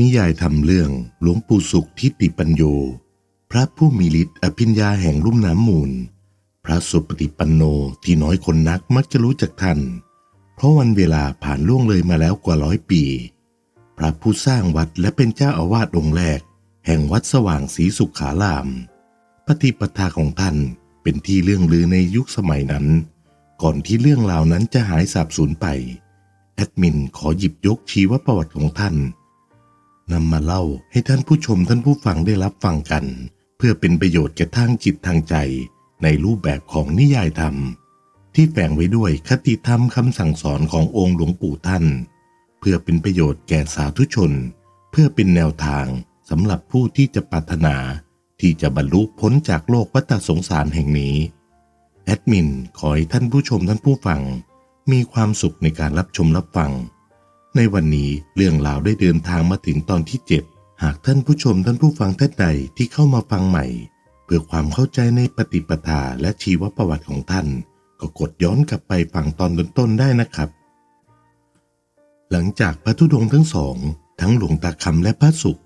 นิยายทำเรื่องหลวงปู่สุขทิติปัญโย พระผู้มีฤทธิ์อภิญญาแห่งลุ่มน้ำมูล พระสุปฏิปันโนที่น้อยคนนักมักจะรู้จักท่าน เพราะวันเวลาผ่านล่วงเลยมาแล้วกว่าร้อยปี พระผู้สร้างวัดและเป็นเจ้าอาวาสองค์แรก แห่งวัดสว่างศรีสุขขาราม ปฏิปทาของท่านเป็นที่เรื่องลือในยุคสมัยนั้น ก่อนที่เรื่องราวนั้นจะหายสาบสูญไป แอดมินขอหยิบยกชีวประวัติของท่าน นำมาเล่าให้ท่านผู้ชมท่านผู้ฟังได้รับฟังกัน เพื่อเป็นประโยชน์แก่ทางจิตทางใจ ในรูปแบบของนิยายธรรม ที่แฝงไว้ด้วยคติธรรมคำสั่งสอนขององค์หลวงปู่ท่าน เพื่อเป็นประโยชน์แก่สาธุชน เพื่อเป็นแนวทางสำหรับผู้ที่จะปรารถนา ที่จะบรรลุพ้นจากโลกวัฏสงสารแห่งนี้แอดมินขอให้ท่านผู้ชมท่านผู้ฟัง มีความสุขในการรับชมรับฟัง ในวันนี้เรื่องราวได้เดินทางมาถึงตอนที่ 7 หากท่านผู้ชมท่านผู้ฟังท่านใดที่เข้ามาฟังใหม่ เพื่อความเข้าใจในปฏิปทาและชีวประวัติของท่าน ก็กดย้อนกลับไปฟังตอนต้นๆได้นะครับ หลังจากพระธุดงค์ทั้งสอง ทั้งหลวงตาคำและพระสุข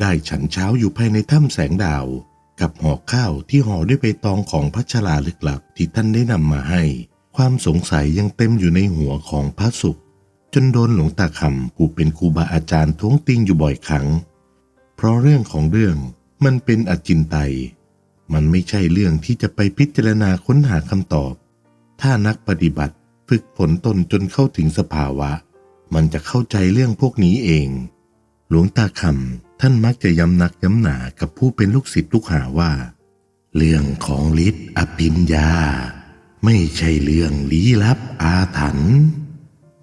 ได้ฉันเช้าอยู่ภายในถ้ำแสงดาว กับห่อข้าวที่ห่อด้วยใบตองของพระชลาลึกลับที่ท่านได้นำมาให้ ความสงสัยยังเต็มอยู่ในหัวของพระสุข จนโดนหลวงตาคำผู้เป็นครูบาอาจารย์ท้วงติงอยู่บ่อยครั้ง เพราะเรื่องของเรื่องมันเป็นอจินไตย มันไม่ใช่เรื่องที่จะไปพิจารณาค้นหาคำตอบ ถ้านักปฏิบัติฝึกฝนตนจนเข้าถึงสภาวะ มันจะเข้าใจเรื่องพวกนี้เอง หลวงตาคำท่านมักจะย้ำนักย้ำหนากับผู้เป็นลูกศิษย์ลูกหาว่า เรื่องของฤทธิ์อภิญญา ไม่ใช่เรื่องลี้ลับอาถรรพ์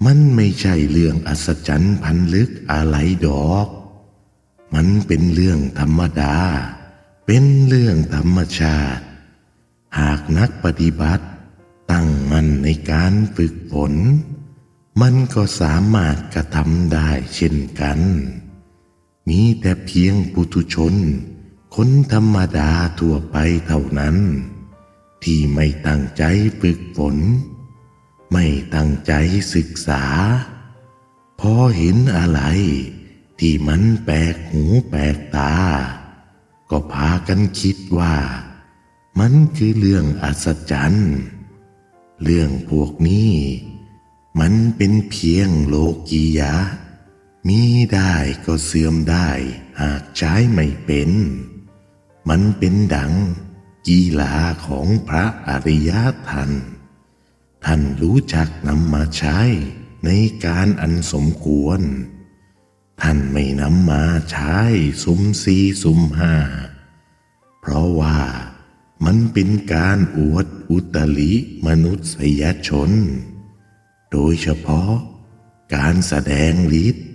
มันไม่ใช่เรื่องอัศจรรย์พันลึกอะไรดอก มันเป็นเรื่องธรรมดา เป็นเรื่องธรรมชาติ หากนักปฏิบัติ ตั้งมันในการฝึกฝน มันก็สามารถกระทำได้เช่นกัน มีแต่เพียงปุถุชน คนธรรมดาทั่วไปเท่านั้น ที่ไม่ตั้งใจฝึกฝน ไม่ตั้งใจศึกษา พอเห็นอะไรที่มันแปลกหูแปลกตา ก็พากันคิดว่า มันคือเรื่องอัศจรรย์ เรื่องพวกนี้ มันเป็นเพียงโลกียะ มีได้ก็เสื่อมได้หากใช้ไม่เป็น มันเป็นดังกีฬาของพระอริยท่าน ท่านรู้จักนำมาใช้ในการอันสมควร ท่านไม่นำมาใช้สุมสีสุมห้า เพราะว่ามันเป็นการอวดอุตลิมนุษยชน โดยเฉพาะการแสดงฤทธิ์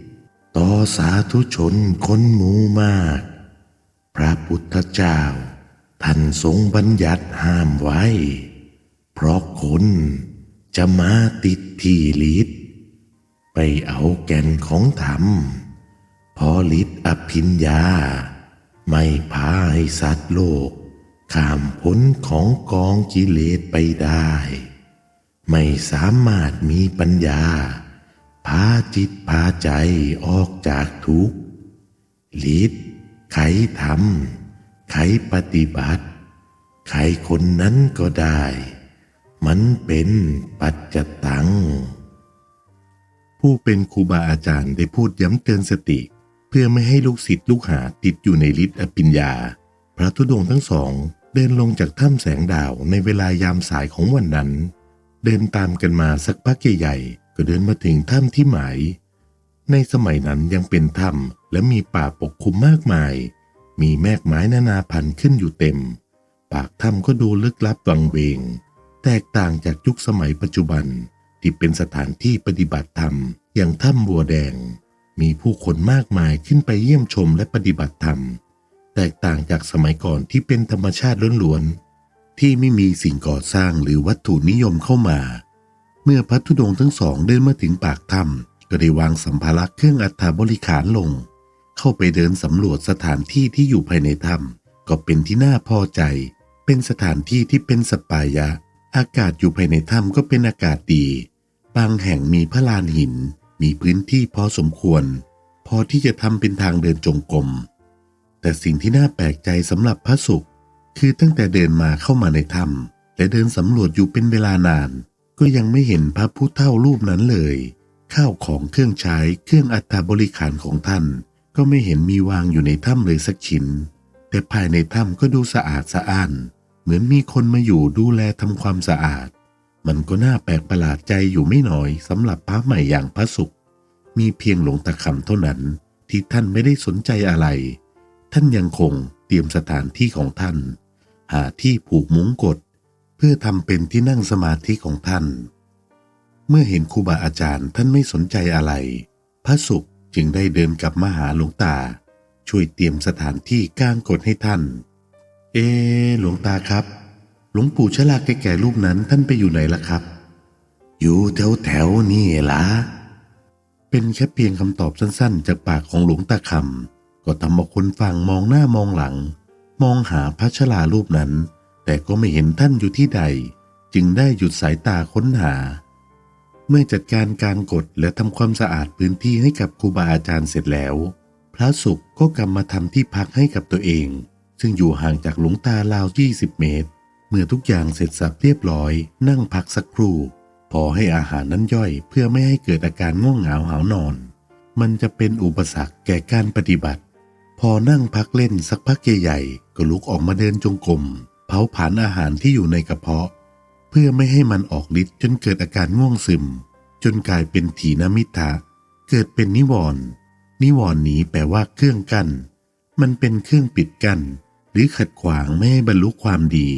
ต่อสาธุชนคนหมู่มาก พระพุทธเจ้า ท่านทรงบัญญัติห้ามไว้ เพราะคน จะมาติดที่ฤทธิ์ไปเอาแก่นของธรรม พอฤทธิ์อภิญญา ไม่พาให้สัตว์โลก ข้ามพ้นของกองกิเลสไปได้ ไม่สามารถมีปัญญา พาจิตพาใจออกจากทุกข์ฤทธิ์ไขธรรม ไขปฏิบัติใครคนนั้นก็ได้ มันเป็นปัจจตัง ผู้เป็นครูบาอาจารย์ได้พูดย้ำเตือนสติ เพื่อไม่ให้ลูกศิษย์ลูกหาติดอยู่ในฤทธิ์อภิญญา พระธุดงค์ทั้งสองเดินลงจากถ้ำแสงดาวในเวลายามสายของวันนั้น เดินตามกันมาสักพักใหญ่ๆก็เดินมาถึงถ้ำที่หมาย ในสมัยนั้นยังเป็นถ้ำและมีป่าปกคลุมมากมาย มีแมกไม้นานาพันธุ์ขึ้นอยู่เต็ม ปากถ้ำก็ดูลึกลับวังเวง แตกต่างจากยุคสมัยปัจจุบันที่เป็นสถานที่ปฏิบัติธรรม อย่างถ้ำบัวแดง มีผู้คนมากมายขึ้นไปเยี่ยมชมและปฏิบัติธรรม แตกต่างจากสมัยก่อนที่เป็นธรรมชาติล้วนๆที่ไม่มีสิ่งก่อสร้างหรือวัตถุนิยมเข้ามา เมื่อพระธุดงทั้งสองเดินมาถึงปากถ้ำก็ได้วางสัมภาระเครื่องอัฐบริขารลง เข้าไปเดินสำรวจสถานที่ที่อยู่ภายในถ้ำก็เป็นที่น่าพอใจ เป็นสถานที่ที่เป็นสปายะ อากาศอยู่ภายในถ้ำก็เป็นอากาศดี บางแห่งมีพระลานหิน มีพื้นที่พอสมควร พอที่จะทำเป็นทางเดินจงกรม แต่สิ่งที่น่าแปลกใจสำหรับพระสุข คือตั้งแต่เดินมาเข้ามาในถ้ำและเดินสำรวจอยู่เป็นเวลานาน ก็ยังไม่เห็นพระผู้เท่ารูปนั้นเลย ข้าวของเครื่องใช้เครื่องอัฐบริขารของท่าน ก็ไม่เห็นมีวางอยู่ในถ้ำเลยสักชิ้น แต่ภายในถ้ำก็ดูสะอาดสะอ้าน เหมือนมีคนมาอยู่ดูแลทำความสะอาด มันก็น่าแปลกประหลาดใจอยู่ไม่น้อยสำหรับพระใหม่อย่างพระสุข มีเพียงหลวงตาคำเท่านั้น ที่ท่านไม่ได้สนใจอะไร ท่านยังคงเตรียมสถานที่ของท่าน หาที่ผูกมุ้งกด เพื่อทำเป็นที่นั่งสมาธิของท่าน เมื่อเห็นครูบาอาจารย์ท่านไม่สนใจอะไร พระสุขจึงได้เดินกลับมาหาหลวงตา ช่วยเตรียมสถานที่กางกฎให้ท่าน เอ หลวงตาครับ หลวงปู่ชลาแก่ๆรูปนั้นท่านไปอยู่ไหนล่ะครับ อยู่แถวแถวๆนี่ล่ะเป็นแค่เพียงคำตอบสั้นๆ จากปากของหลวงตาคำก็ทำเอาคนฟังมองหน้ามองหลัง มองหาพระชลารูปนั้น แต่ก็ไม่เห็นท่านอยู่ที่ใด จึงได้หยุดสายตาค้นหา เมื่อจัดการการกฎและทำความสะอาดพื้นที่ให้กับครูบาอาจารย์เสร็จแล้ว พระสุขก็กลับมาทำที่พักให้กับตัวเอง ซึ่งอยู่ห่างจากหลวงตาราว20เมตร เมื่อทุกอย่างเสร็จสับเรียบร้อย นั่งพักสักครู่ พอให้อาหารนั้นย่อยเพื่อไม่ให้เกิดอาการง่วงเหงาหาวนอน มันจะเป็นอุปสรรคแก่การปฏิบัติ พอนั่งพักเล่นสักพักใหญ่ๆก็ลุกออกมาเดินจงกรมเผาผลาญอาหารที่อยู่ในกระเพาะ เพื่อไม่ให้มันออกฤทธิ์จนเกิดอาการง่วงซึม จนกลายเป็นถีนมิทะเกิดเป็นนิวรณ์นิวรณ์นี้แปลว่าเครื่องกัน้นมันเป็นเครื่องปิดกัน้น หรือขัดขวางไม่ให้บรรลุความดี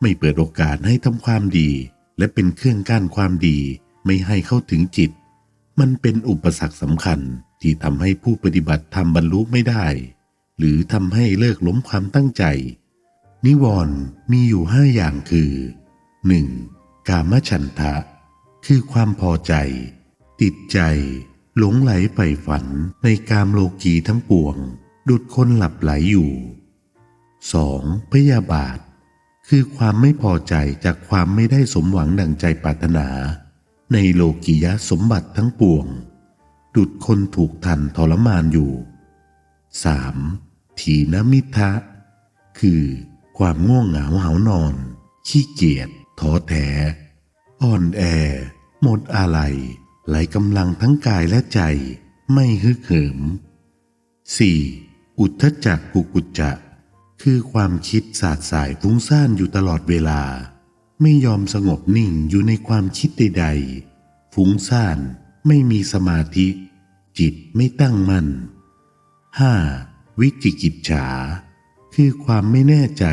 ไม่เปิดโอกาสให้ทำความดี และเป็นเครื่องกั้นความดีไม่ให้เข้าถึงจิต มันเป็นอุปสรรคสำคัญที่ทำให้ผู้ปฏิบัติทำบรรลุไม่ได้ หรือทำให้เลิกล้มความตั้งใจ นิวรณ์มีอยู่ห้าอย่างคือ 1. กามฉันทะ คือความพอใจ ติดใจ หลงไหลใฝ่ฝันในกามโลกีทั้งปวง ดุดคนหลับไหลอยู่ 2. พยาบาท คือความไม่พอใจจากความไม่ได้สมหวังดังใจปรารถนา ในโลกียะสมบัติทั้งปวง ดุดคนถูกทันทรมานอยู่ 3. ถีนมิทะ คือความง่วงเหงาหานอน ขี้เกียจท้อแท้อ่อนแอ หมดอะไรไหลกำลังทั้งกายและใจ ไม่ฮึกเหิม 4. อุทธจักกุกุจจะ คือความคิดสาดสายฟุ้งซ่านอยู่ตลอดเวลา ไม่ยอมสงบนิ่งอยู่ในความคิดใดๆฟุ้งซ่านไม่มีสมาธิ จิตไม่ตั้งมั่น 5. วิจิกิจฉา คือความไม่แน่ใจ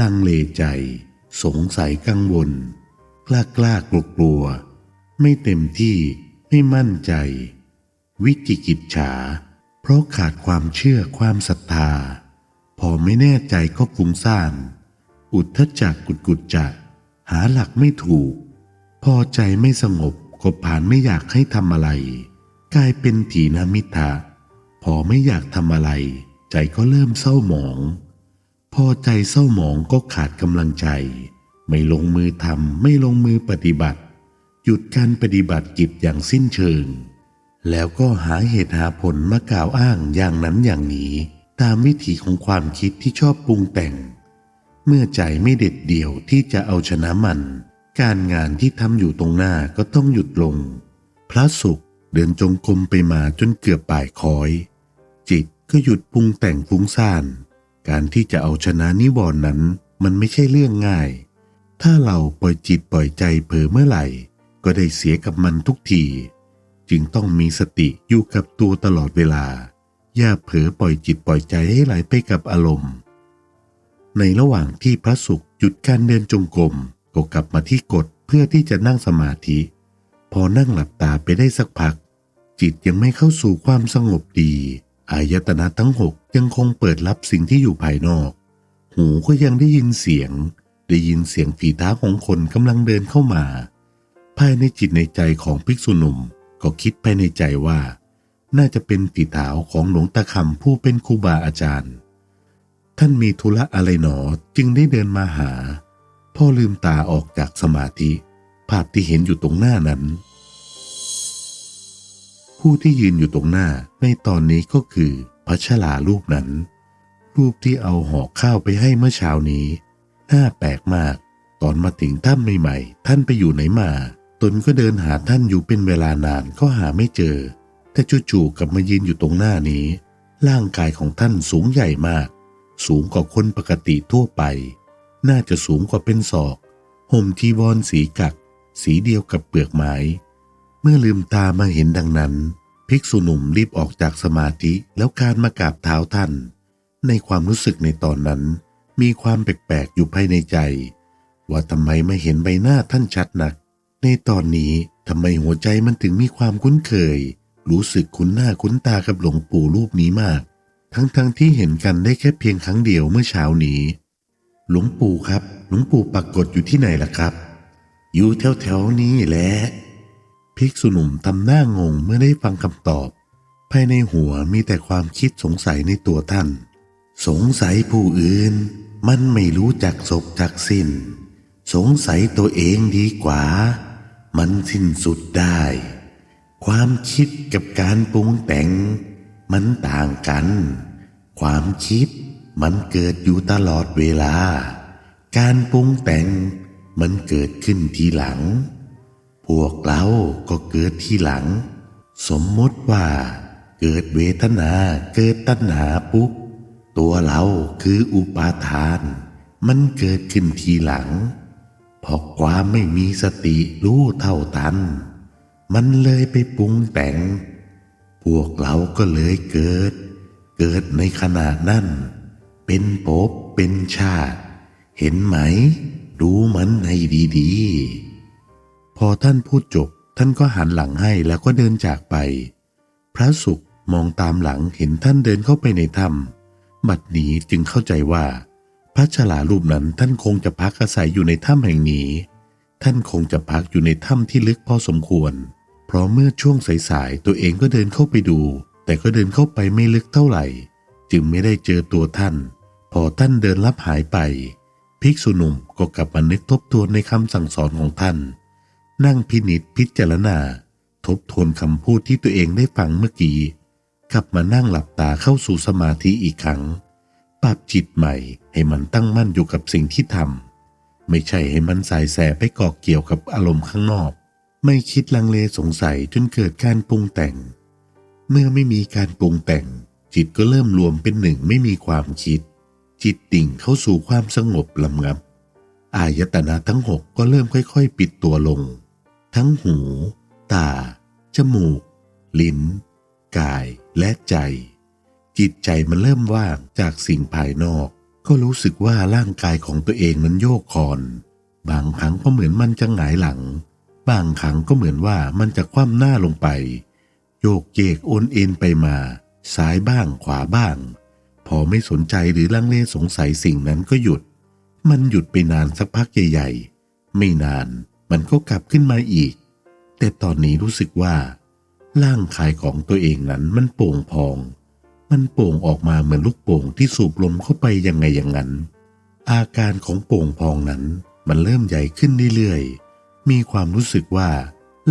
ลังเลใจ สงสัยกังวล กล้ากล้ากลัวกลัว ไม่เต็มที่ไม่มั่นใจ วิจิกิจฉา เพราะขาดความเชื่อความศรัทธา พอไม่แน่ใจก็ฟุ้งซ่าน อุทธจักกุดกุดจักหาหลักไม่ถูก พอใจไม่สงบก็ผ่านไม่อยากให้ทำอะไร กลายเป็นถีนามิทะพอไม่อยากทำอะไร ใจก็เริ่มเศร้าหมอง พอใจเศร้าหมองก็ขาดกำลังใจ ไม่ลงมือทำไม่ลงมือปฏิบัติ หยุดการปฏิบัติกิจอย่างสิ้นเชิง แล้วก็หาเหตุหาผลมากล่าวอ้างอย่างนั้นอย่างนี้ ตามวิถีของความคิดที่ชอบปรุงแต่ง เมื่อใจไม่เด็ดเดี่ยวที่จะเอาชนะมัน การงานที่ทำอยู่ตรงหน้าก็ต้องหยุดลง พระสุขเดินจงกรมไปมาจนเกือบป่ายคอย จิตก็หยุดปรุงแต่งฟุ้งซ่าน การที่จะเอาชนะนิวรณ์นั้นมันไม่ใช่เรื่องง่าย ถ้าเราปล่อยจิตปล่อยใจเผลอเมื่อไหร่ ก็ได้เสียกับมันทุกที จึงต้องมีสติอยู่กับตัวตลอดเวลา อย่าเผลอปล่อยจิตปล่อยใจให้ไหลไปกับอารมณ์ ในระหว่างที่พระสุขหยุดการเดินจงกรมก็กลับมาที่กฎเพื่อที่จะนั่งสมาธิ พอนั่งหลับตาไปได้สักพัก จิตยังไม่เข้าสู่ความสงบดี อายตนะทั้งหกยังคงเปิดรับสิ่งที่อยู่ภายนอก หูก็ยังได้ยินเสียง ได้ยินเสียงฝีเท้าของคนกำลังเดินเข้ามา ภายในจิตในใจของภิกษุหนุ่มก็คิดภายในใจว่า น่าจะเป็นฝีเท้าของหลวงตาคำผู้เป็นครูบาอาจารย์ ท่านมีธุระอะไรหนอจึงได้เดินมาหา พ่อลืมตาออกจากสมาธิ ภาพที่เห็นอยู่ตรงหน้านั้น ผู้ที่ยืนอยู่ตรงหน้าในตอนนี้ก็คือพระชลารูปนั้น รูปที่เอาห่อข้าวไปให้เมื่อเช้านี้น่าแปลกมาก ตอนมาถึงถ้ำใหม่ๆ ท่านไปอยู่ไหนมา ตนก็เดินหาท่านอยู่เป็นเวลานานก็หาไม่เจอ แต่จู่ๆกลับมายืนอยู่ตรงหน้านี้ ร่างกายของท่านสูงใหญ่มาก สูงกว่าคนปกติทั่วไป น่าจะสูงกว่าเป็นศอก ห่มจีวรสีกัก สีเดียวกับเปลือกไม้ เมื่อลืมตามาเห็นดังนั้น ภิกษุหนุ่มรีบออกจากสมาธิแล้วการมากราบเท้าท่าน ในความรู้สึกในตอนนั้น มีความแปลกๆอยู่ภายในใจ ว่าทำไมไม่เห็นใบหน้าท่านชัดนัก ในตอนนี้ทำไมหัวใจมันถึงมีความคุ้นเคย รู้สึกคุ้นหน้าคุ้นตากับหลวงปู่รูปนี้มาก ทั้งๆทที่เห็นกันได้แค่เพียงครั้งเดียวเมื่อเช้านี้ หลวงปู่ครับ หลวงปู่ปรากฏอยู่ที่ไหนล่ะครับ อยู่แถวๆนี้แหละภิกษุหนุ่มทำหน้างงเมื่อได้ฟังคำตอบ ภายในหัวมีแต่ความคิดสงสัยในตัวท่าน สงสัยผู้อื่น มันไม่รู้จักศพจักสิ้น สงสัยตัวเองดีกว่า มันสิ้นสุดได้ ความคิดกับการปรุงแต่งมันต่างกัน ความคิดมันเกิดอยู่ตลอดเวลา การปรุงแต่งมันเกิดขึ้นทีหลัง พวกเราก็เกิดทีหลัง สมมติว่า เกิดเวทนาเกิดตัณหาปุ๊บตัวเราคืออุปาทาน มันเกิดขึ้นทีหลัง เพราะความไม่มีสติรู้เท่าทัน มันเลยไปปรุงแต่ง พวกเราก็เลยเกิด เกิดในขณะนั้น เป็นภพเป็นชาติ เห็นไหม ดูมันให้ดีๆ พอท่านพูดจบ ท่านก็หันหลังให้แล้วก็เดินจากไป พระสุขมองตามหลังเห็นท่านเดินเข้าไปในถ้ำบัดนี้จึงเข้าใจว่า พระฉลารูปนั้นท่านคงจะพักอาศัยอยู่ในถ้ำแห่งนี้ ท่านคงจะพักอยู่ในถ้ำที่ลึกพอสมควร เพราะเมื่อช่วงสายๆตัวเองก็เดินเข้าไปดู แต่ก็เดินเข้าไปไม่ลึกเท่าไหร่ จึงไม่ได้เจอตัวท่าน พอท่านเดินลับหายไปภิกษุหนุ่มก็กลับมานึกทบทวนในคำสั่งสอนของท่าน นั่งพินิจพิจารณา ทบทวนคำพูดที่ตัวเองได้ฟังเมื่อกี้ กลับมานั่งหลับตาเข้าสู่สมาธิอีกครั้ง ปรับจิตใหม่ให้มันตั้งมั่นอยู่กับสิ่งที่ทำไม่ใช่ให้มันสายแสไปเกาะเกี่ยวกับอารมณ์ข้างนอก ไม่คิดลังเลสงสัยจนเกิดการปรุงแต่ง เมื่อไม่มีการปรุงแต่ง จิตก็เริ่มรวมเป็นหนึ่งไม่มีความคิด จิตติ่งเข้าสู่ความสงบลำงับ อายตนะทั้งหกก็เริ่มค่อยๆ ปิดตัวลง ทั้งหู ตา จมูก ลิ้น กายและใจ จิตใจมันเริ่มว่างจากสิ่งภายนอก ก็รู้สึกว่าร่างกายของตัวเองนั้นโยกคอน บางครั้งก็เหมือนมันจะหงายหลัง บางครั้งก็เหมือนว่ามันจะคว่ำหน้าลงไป โยกเยกโอนเอ็นไปมา ซ้ายบ้างขวาบ้าง พอไม่สนใจหรือลังเลสงสัยสิ่งนั้นก็หยุด มันหยุดไปนานสักพักใหญ่ๆ ไม่นานมันก็กลับขึ้นมาอีก แต่ตอนนี้รู้สึกว่าร่างกายของตัวเองนั้นมันโป่งพอง มันโป่งออกมาเหมือนลูกโป่งที่สูบลมเข้าไปยังไงอย่างนั้น อาการของโป่งพองนั้นมันเริ่มใหญ่ขึ้นเรื่อยๆ มีความรู้สึกว่า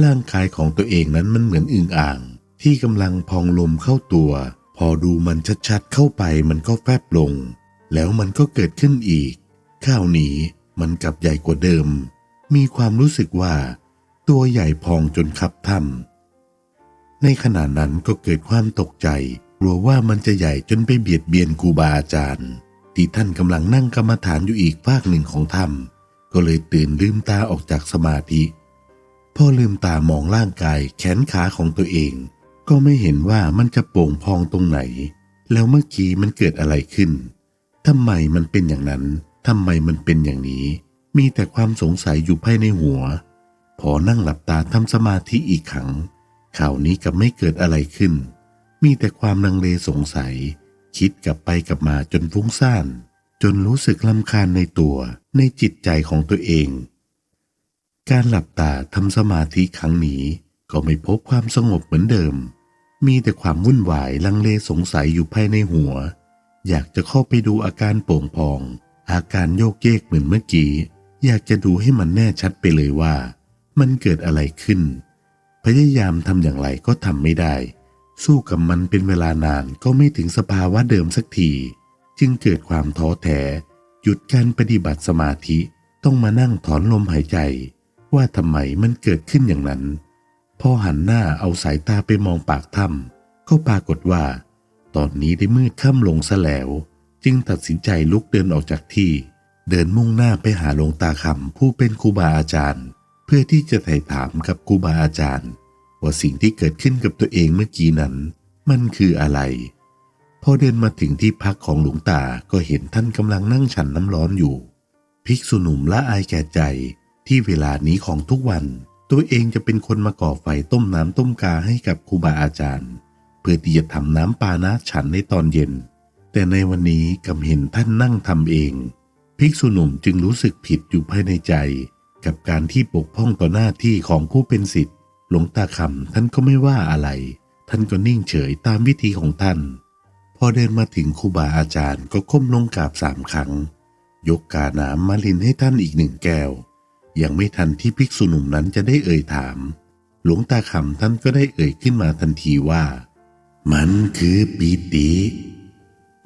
ร่างกายของตัวเองนั้นมันเหมือนอึ่งอ่าง ที่กำลังพองลมเข้าตัว พอดูมันชัดๆเข้าไปมันก็แฟบลง แล้วมันก็เกิดขึ้นอีกข้าวนี้มันกลับใหญ่กว่าเดิม มีความรู้สึกว่า ตัวใหญ่พองจนคับถ้ำในขณะนั้นก็เกิดความตกใจกลัวว่ามันจะใหญ่จนไปเบียดเบียนครูบาอาจารย์ ที่ท่านกำลังนั่งกรรมฐานอยู่อีกภาคหนึ่งของถ้ำ ก็เลยตื่นลืมตาออกจากสมาธิพอลืมตามองร่างกายแขนขาของตัวเอง ก็ไม่เห็นว่ามันจะโป่งพองตรงไหน แล้วเมื่อกี้มันเกิดอะไรขึ้นทำไมมันเป็นอย่างนั้นทำไมมันเป็นอย่างนี้ มีแต่ความสงสัยอยู่ภายในหัว พอนั่งหลับตาทำสมาธิอีกครั้งข่าวนี้กับไม่เกิดอะไรขึ้น มีแต่ความลังเลสงสัย คิดกลับไปกลับมาจนฟุ้งซ่าน จนรู้สึกลำคาญในตัว ในจิตใจของตัวเอง การหลับตาทำสมาธิครั้งนี้ก็ไม่พบความสงบเหมือนเดิม มีแต่ความวุ่นวายลังเลสงสัยอยู่ภายในหัว อยากจะเข้าไปดูอาการโป่งพอง อาการโยกเยกเหมือนเมื่อกี้ อยากจะดูให้มันแน่ชัดไปเลยว่า มันเกิดอะไรขึ้น พยายามทำอย่างไรก็ทำไม่ได้ สู้กับมันเป็นเวลานานก็ไม่ถึงสภาวะเดิมสักที จึงเกิดความท้อแท้ หยุดการปฏิบัติสมาธิต้องมานั่งถอนลมหายใจ ว่าทำไมมันเกิดขึ้นอย่างนั้น พอหันหน้าเอาสายตาไปมองปากถ้ำก็ปรากฏว่า ตอนนี้ได้มืดค่ำลงซะแล้ว จึงตัดสินใจลุกเดินออกจากที่ เดินมุ่งหน้าไปหาหลวงตาคำผู้เป็นครูบาอาจารย์ เพื่อที่จะไถ่ถามกับครูบาอาจารย์ ว่าสิ่งที่เกิดขึ้นกับตัวเองเมื่อกี้นั้น มันคืออะไร พอเดินมาถึงที่พักของหลวงตาก็เห็นท่านกำลังนั่งฉันน้ำร้อนอยู่ ภิกษุหนุ่มละอายแก่ใจที่เวลานี้ของทุกวัน ตัวเองจะเป็นคนมาก่อไฟต้มน้ำต้มกาให้กับครูบาอาจารย์ เพื่อที่จะทำน้ำปานะฉันในตอนเย็น แต่ในวันนี้กำเห็นท่านนั่งทำเอง ภิกษุหนุ่มจึงรู้สึกผิดอยู่ภายในใจ กับการที่ปกป้องต่อหน้าที่ของผู้เป็นสิทธิ์หลวงตาคำท่านก็ไม่ว่าอะไร ท่านก็นิ่งเฉยตามวิธีของท่าน พอเดินมาถึงครูบาอาจารย์ก็ก้มลงกราบสามครั้ง ยกกาน้ำมาลินให้ท่านอีกหนึ่งแก้ว ยังไม่ทันที่ภิกษุหนุ่มนั้นจะได้เอ่ยถาม หลวงตาคำท่านก็ได้เอ่ยขึ้นมาทันทีว่า มันคือปีติ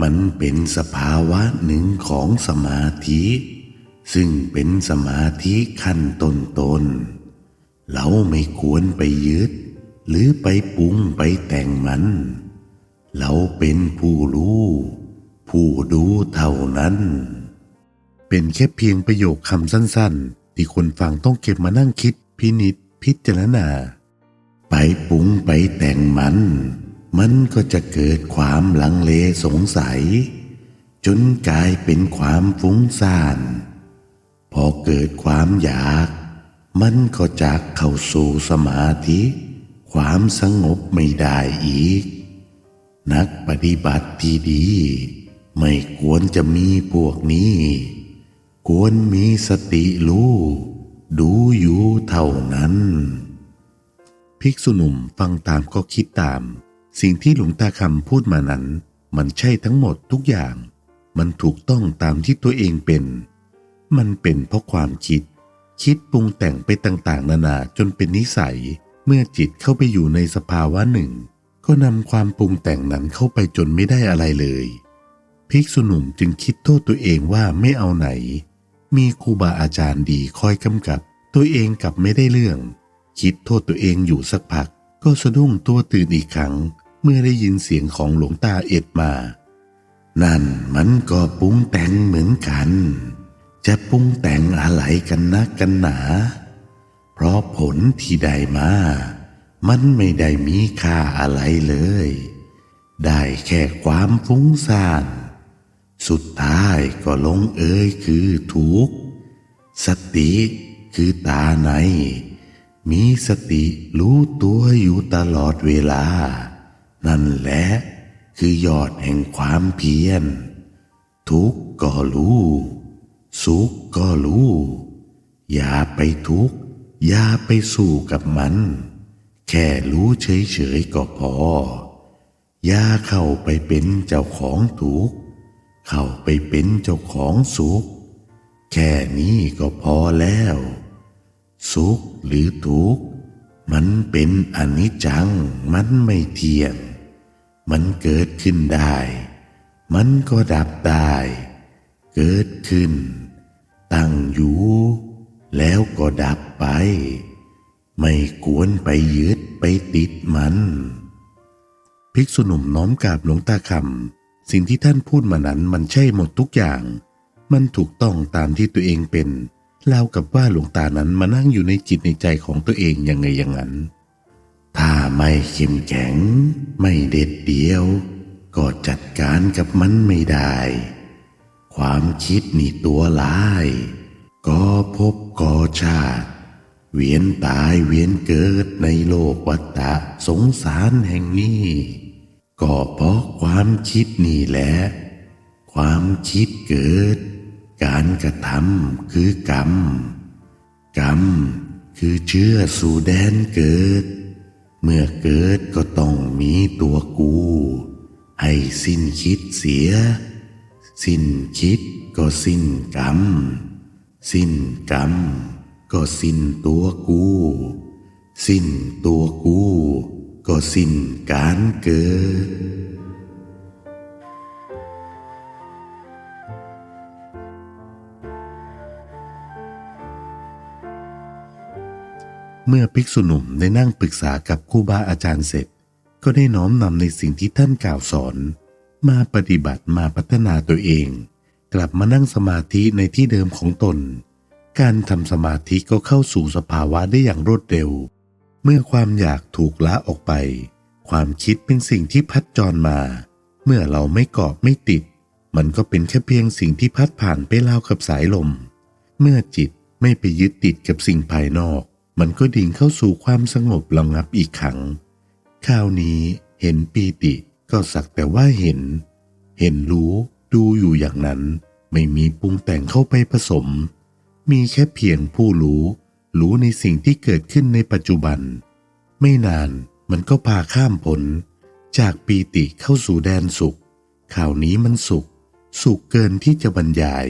มันเป็นสภาวะหนึ่งของสมาธิ ซึ่งเป็นสมาธิขั้นต้นตนๆเราไม่ควรไปยึด หรือไปปรุงไปแต่งมัน เราเป็นผู้รู้ ผู้ดูเท่านั้น เป็นแค่เพียงประโยคคำสั้นๆ ที่คนฟังต้องเก็บมานั่งคิดพินิจพิจารณา ไปปรุงไปแต่งมัน มันก็จะเกิดความลังเลสงสัย จนกลายเป็นความฟุ้งซ่าน พอเกิดความอยาก มันก็จะเข้าสู่สมาธิ ความสงบไม่ได้อีก นักปฏิบัติที่ดี ไม่ควรจะมีพวกนี้ ควรมีสติรู้ดูอยู่เท่านั้น ภิกษุหนุ่มฟังตามก็คิดตาม สิ่งที่หลวงตาคำพูดมานั้น มันใช่ทั้งหมดทุกอย่าง มันถูกต้องตามที่ตัวเองเป็น มันเป็นเพราะความคิด คิดปรุงแต่งไปต่างๆ นานาจนเป็นนิสัย เมื่อจิตเข้าไปอยู่ในสภาวะหนึ่ง ก็นำความปรุงแต่งนั้นเข้าไปจนไม่ได้อะไรเลยภิกษุหนุ่มจึงคิดโทษตัวเองว่าไม่เอาไหน มีครูบาอาจารย์ดีคอยกำกับ ตัวเองกลับไม่ได้เรื่อง คิดโทษตัวเองอยู่สักพัก ก็สะดุ้งตัวตื่นอีกครั้ง เมื่อได้ยินเสียงของหลวงตาเอ็ดมา นั่นมันก็ปรุงแต่งเหมือนกัน จะปรุงแต่งอะไรกันนักกันหนา เพราะผลที่ได้มา มันไม่ได้มีค่าอะไรเลย ได้แค่ความฟุ้งซ่าน สุดท้ายก็ลงเอยคือทุกข์ สติคือตาใน มีสติรู้ตัวอยู่ตลอดเวลา นั่นแหละคือยอดแห่งความเพียร ทุกข์ก็รู้ สุขก็รู้ อย่าไปทุกข์ อย่าไปสู้กับมัน แค่รู้เฉยๆก็พอ อย่าเข้าไปเป็นเจ้าของทุกเข้าไปเป็นเจ้าของสุข แค่นี้ก็พอแล้ว สุขหรือทุกข์มันเป็นอนิจจัง มันไม่เที่ยง มันเกิดขึ้นได้ มันก็ดับได้ เกิดขึ้น ตั้งอยู่ แล้วก็ดับไป ไม่ควรไปยึดไปติดมัน ภิกษุหนุ่มน้อมกราบหลวงตาคำสิ่งที่ท่านพูดมานั้นมันใช่หมดทุกอย่าง มันถูกต้องตามที่ตัวเองเป็นเล่ากับว่าหลวงตานั้นมานั่งอยู่ในจิตในใจของตัวเองยังไงอย่างนั้น ถ้าไม่เข้มแข็ง ไม่เด็ดเดียว ก็จัดการกับมันไม่ได้ ความคิดนี่ตัวร้าย ก็พบก่อชาติ เวียนตายเวียนเกิดในโลกวัฏฏะสงสารแห่งนี้ ก็เพราะความคิดนี่แหละ ความคิดเกิด การกระทำคือกรรม กรรมคือเชื่อสู่แดนเกิด เมื่อเกิดก็ต้องมีตัวกู ให้สิ้นคิดเสีย สิ้นคิดก็สิ้นกรรม สิ้นกรรม ก็สิ้นตัวกู สิ้นตัวกู ก็สิ้นการเกิด เมื่อภิกษุหนุ่มได้นั่งปรึกษากับครูบาอาจารย์เสร็จ ก็ได้น้อมนำในสิ่งที่ท่านกล่าวสอน มาปฏิบัติมาพัฒนาตัวเอง กลับมานั่งสมาธิในที่เดิมของตน การทำสมาธิก็เข้าสู่สภาวะได้อย่างรวดเร็ว เมื่อความอยากถูกละออกไป ความคิดเป็นสิ่งที่พัดจรมา เมื่อเราไม่เกาะไม่ติด มันก็เป็นแค่เพียงสิ่งที่พัดผ่านไปราวกับสายลม เมื่อจิตไม่ไปยึดติดกับสิ่งภายนอก มันก็ดิ่งเข้าสู่ความสงบระงับอีกครั้งคราวนี้เห็นปีติก็สักแต่ว่าเห็น เห็นรู้ดูอยู่อย่างนั้น ไม่มีปรุงแต่งเข้าไปผสม มีแค่เพียงผู้รู้ รู้ในสิ่งที่เกิดขึ้นในปัจจุบัน ไม่นานมันก็พาข้ามผล จากปีติเข้าสู่แดนสุข ข่าวนี้มันสุข สุขเกินที่จะบรรยาย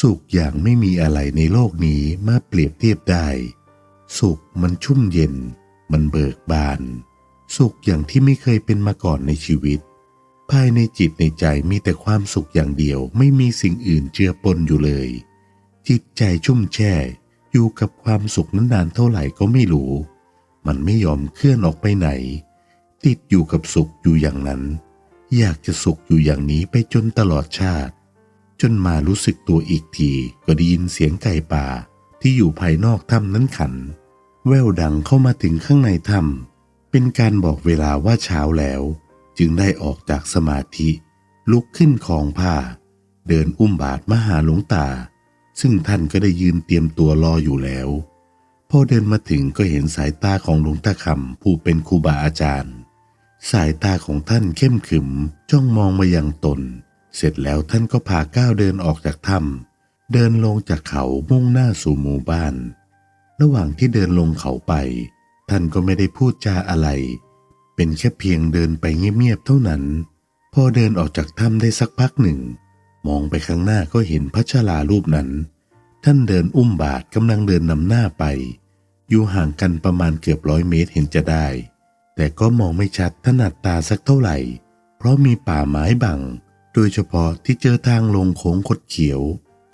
สุขอย่างไม่มีอะไรในโลกนี้มาเปรียบเทียบได้ สุขมันชุ่มเย็น มันเบิกบาน สุขอย่างที่ไม่เคยเป็นมาก่อนในชีวิต ภายในจิตในใจมีแต่ความสุขอย่างเดียวไม่มีสิ่งอื่นเจือปนอยู่เลย จิตใจชุ่มแช่ อยู่กับความสุขนั้นนานเท่าไหร่ก็ไม่รู้ มันไม่ยอมเคลื่อนออกไปไหน ติดอยู่กับสุขอยู่อย่างนั้น อยากจะสุขอยู่อย่างนี้ไปจนตลอดชาติ จนมารู้สึกตัวอีกทีก็ได้ยินเสียงไก่ป่าที่อยู่ภายนอกถ้ำนั้นขัน แววดังเข้ามาถึงข้างในถ้ำเป็นการบอกเวลาว่าเช้าแล้ว จึงได้ออกจากสมาธิ ลุกขึ้นของผ้า เดินอุ้มบาทมาหาหลวงตา ซึ่งท่านก็ได้ยืนเตรียมตัวรออยู่แล้ว พอเดินมาถึงก็เห็นสายตาของหลวงตาคำผู้เป็นครูบาอาจารย์ สายตาของท่านเข้มขึมจ้องมองมายังตน เสร็จแล้วท่านก็พาก้าวเดินออกจากถ้ำเดินลงจากเขามุ่งหน้าสู่หมู่บ้าน ระหว่างที่เดินลงเขาไป ท่านก็ไม่ได้พูดจาอะไร เป็นแค่เพียงเดินไปเงียบๆเท่านั้น พอเดินออกจากถ้ำได้สักพักหนึ่ง มองไปข้างหน้าก็เห็นพระชลารูปนั้น ท่านเดินอุ้มบาทกำลังเดินนำหน้าไป อยู่ห่างกันประมาณเกือบร้อยเมตรเห็นจะได้ แต่ก็มองไม่ชัดถนัดตาสักเท่าไหร่ เพราะมีป่าไม้บัง โดยเฉพาะที่เจอทางลงโค้งคดเขียว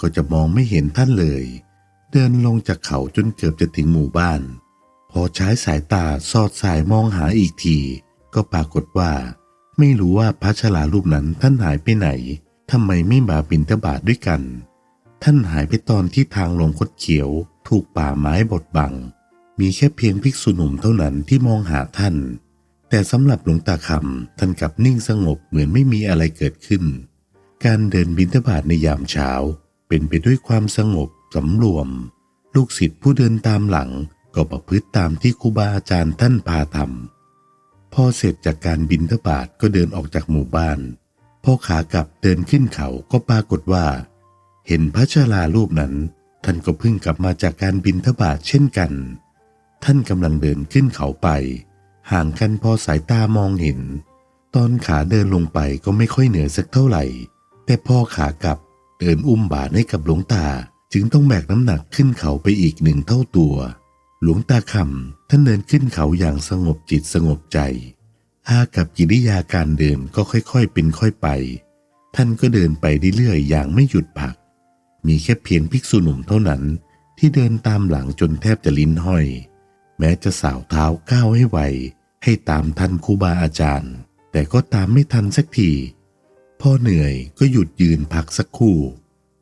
ก็จะมองไม่เห็นท่านเลย เดินลงจากเขาจนเกือบจะถึงหมู่บ้าน พอใช้สายตาสอดสายมองหาอีกที ก็ปรากฏว่า ไม่รู้ว่าพระชลารูปนั้นท่านหายไปไหน ทำไมไม่มาบินทบาทด้วยกัน ท่านหายไปตอนที่ทางลงคดเขียว ถูกป่าไม้บดบัง มีแค่เพียงภิกษุหนุ่มเท่านั้นที่มองหาท่าน แต่สำหรับหลวงตาคำท่านกลับนิ่งสงบเหมือนไม่มีอะไรเกิดขึ้น การเดินบิณฑบาตในยามเช้า เป็นไปด้วยความสงบสำรวม ลูกศิษย์ผู้เดินตามหลังก็ประพฤติตามที่ครูบาอาจารย์ท่านพาทำพอเสร็จจากการบินทบาทก็เดินออกจากหมู่บ้าน พอขากลับเดินขึ้นเขาก็ปรากฏว่า เห็นพระชลารูปนั้น ท่านก็เพิ่งกลับมาจากการบินทบาทเช่นกัน ท่านกำลังเดินขึ้นเขาไป ห่างกันพอสายตามองเห็น ตอนขาเดินลงไปก็ไม่ค่อยเหนื่อยสักเท่าไหร่ แต่พอขากลับเดินอุ้มบาทให้กับหลวงตาจึงต้องแบกน้ำหนักขึ้นเขาไปอีกหนึ่งเท่าตัว หลวงตาคำท่านเดินขึ้นเขาอย่างสงบจิตสงบใจ อากับกิริยาการเดินก็ค่อยๆเป็นค่อยไป ท่านก็เดินไปเรื่อยๆอย่างไม่หยุดพัก มีแค่เพียงภิกษุหนุ่มเท่านั้นที่เดินตามหลังจนแทบจะลิ้นห้อย แม้จะสาวเท้าก้าวให้ไวให้ตามทันครูบาอาจารย์ แต่ก็ตามไม่ทันสักทีพอเหนื่อยก็หยุดยืนพักสักครู่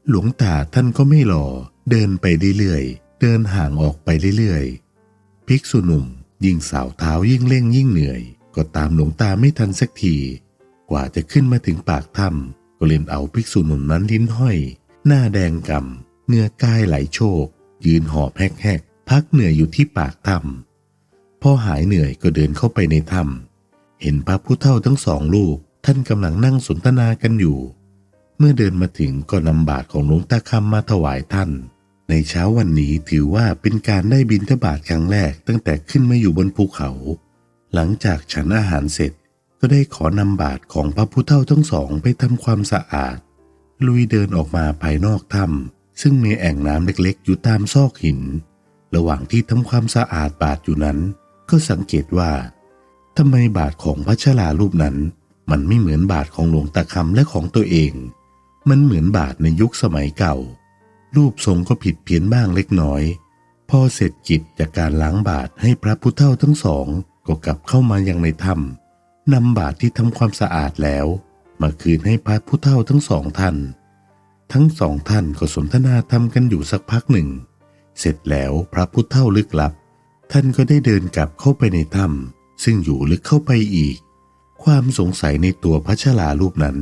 หลวงตาท่านก็ไม่รอ เดินไปเรื่อยๆ เดินห่างออกไปเรื่อยๆ ภิกษุหนุ่มยิ่งสาวเท้ายิ่งเร่งยิ่งเหนื่อย ก็ตามหลวงตาไม่ทันสักที กว่าจะขึ้นมาถึงปากถ้ำก็เล่นเอาภิกษุหนุ่มนั้นลิ้นห้อย หน้าแดงกำเหงื่อกายไหลโชก ยืนหอบแหกๆพักเหนื่อยอยู่ที่ปากถ้ำพอหายเหนื่อยก็เดินเข้าไปในถ้ำเห็นพระผู้เฒ่าทั้งสองลูกท่านกำลังนั่งสนทนากันอยู่ เมื่อเดินมาถึงก็นำบาตรของหลวงตาคำมาถวายท่าน ในเช้าวันนี้ถือว่าเป็นการได้บิณฑบาตครั้งแรกตั้งแต่ขึ้นมาอยู่บนภูเขา หลังจากฉันอาหารเสร็จก็ได้ขอนำบาตรของพระผู้เฒ่าทั้งสองไปทำความสะอาด ลุยเดินออกมาภายนอกถ้ำซึ่งมีแอ่งน้ำเล็กๆ อยู่ตามซอกหิน ระหว่างที่ทำความสะอาดบาตรอยู่นั้น ก็สังเกตว่าทำไมบาตรของพระชลารูปนั้น มันไม่เหมือนบาตรของหลวงตาคำและของตัวเอง มันเหมือนบาตรในยุคสมัยเก่า รูปทรงก็ผิดเพี้ยนบ้างเล็กน้อย พอเสร็จกิจจากการล้างบาตรให้พระพุทธเจ้าทั้งสอง ก็กลับเข้ามายังในถ้ำนำบาตรที่ทำความสะอาดแล้ว มาคืนให้พระพุทธเจ้าทั้งสองท่าน ทั้งสองท่านก็สนทนาธรรมกันอยู่สักพักหนึ่ง เสร็จแล้วพระพุทธเจ้าลึกลับ ท่านก็ได้เดินกลับเข้าไปในถ้ำซึ่งอยู่ลึกเข้าไปอีก ความสงสัยในตัวพระชลารูปนั้น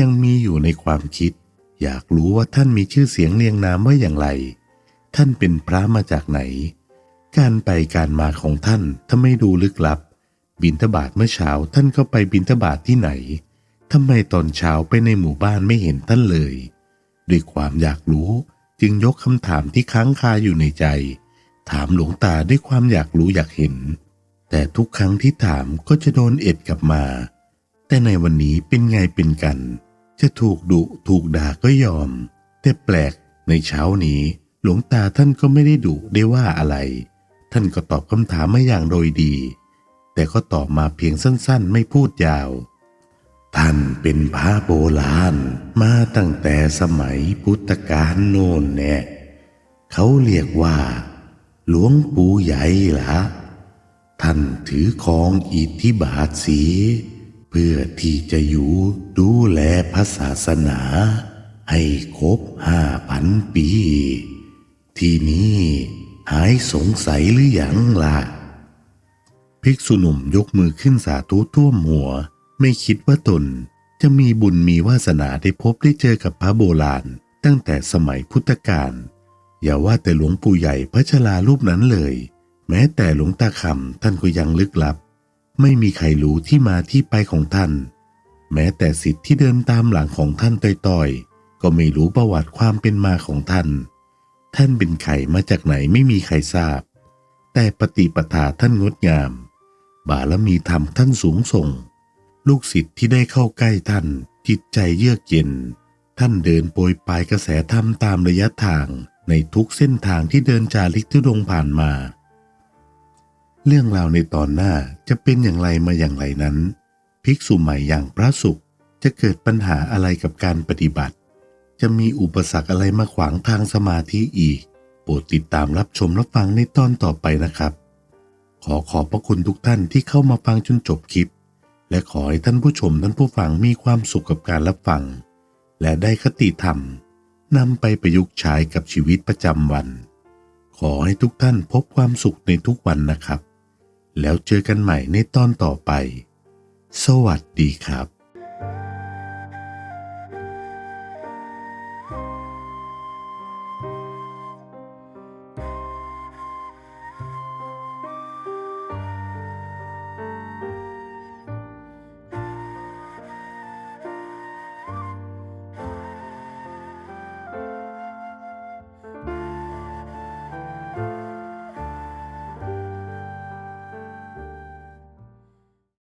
ยังมีอยู่ในความคิด อยากรู้ว่าท่านมีชื่อเสียงเรียงนามว่าอย่างไร ท่านเป็นพระมาจากไหน การไปการมาของท่านถ้าไม่ดูลึกลับ บินทบาทเมื่อเช้าท่านก็ไปบินทบาทที่ไหนทำไมตอนเช้าไปในหมู่บ้านไม่เห็นท่านเลย ด้วยความอยากรู้จึงยกคำถามที่ค้างคาอยู่ในใจ ถามหลวงตาด้วยความอยากรู้อยากเห็น แต่ทุกครั้งที่ถามก็จะโดนเอ็ดกลับมา แต่ในวันนี้เป็นไงเป็นกัน จะถูกดุถูกด่าก็ยอม แต่แปลกในเช้านี้ หลวงตาท่านก็ไม่ได้ดุได้ว่าอะไร ท่านก็ตอบคำถามมาอย่างโดยดี แต่ก็ตอบมาเพียงสั้นๆ ไม่พูดยาว ท่านเป็นพระโบราณ มาตั้งแต่สมัยพุทธกาลโน่นแน่เขาเรียกว่า หลวงปู่ใหญ่ละท่านถือของอิทธิบาทสี เพื่อที่จะอยู่ดูแลพระศาสนา ให้ครบห้าพันปี ที่นี้ หายสงสัยหรืออยังล่ะ ภิกษุหนุ่มยกมือขึ้นสาธุท่วมหัว ไม่คิดว่าตนจะมีบุญมีวาสนาได้พบได้เจอกับพระโบราณ ตั้งแต่สมัยพุทธกาลอย่าว่าแต่หลวงปู่ใหญ่พระชลารูปนั้นเลย แม้แต่หลวงตาคำท่านก็ยังลึกลับ ไม่มีใครรู้ที่มาที่ไปของท่าน แม้แต่สิทธิ์ที่เดินตามหลังของท่านต่อยๆ ก็ไม่รู้ประวัติความเป็นมาของท่าน ท่านเป็นใครมาจากไหนไม่มีใครทราบ แต่ปฏิปทาท่านงดงาม บารมีธรรมท่านสูงส่ง ลูกศิษย์ที่ได้เข้าใกล้ท่านจิตใจเยือกเย็น ท่านเดินโปรยปลายกระแสธรรมตามระยะทางในทุกเส้นทางที่เดินจาริกทุดงผ่านมา เรื่องราวในตอนหน้าจะเป็นอย่างไรมาอย่างไรนั้น ภิกษุใหม่อย่างพระสุขจะเกิดปัญหาอะไรกับการปฏิบัติ จะมีอุปสรรคอะไรมาขวางทางสมาธิอีก โปรดติดตามรับชมรับฟังในตอนต่อไปนะครับ ขอขอบพระคุณทุกท่านที่เข้ามาฟังจนจบคลิป และขอให้ท่านผู้ชมท่านผู้ฟังมีความสุขกับการรับฟัง และได้คติธรรมนำไปประยุกต์ใช้กับชีวิตประจำวัน ขอให้ทุกท่านพบความสุขในทุกวันนะครับ แล้วเจอกันใหม่ในตอนต่อไป สวัสดีครับ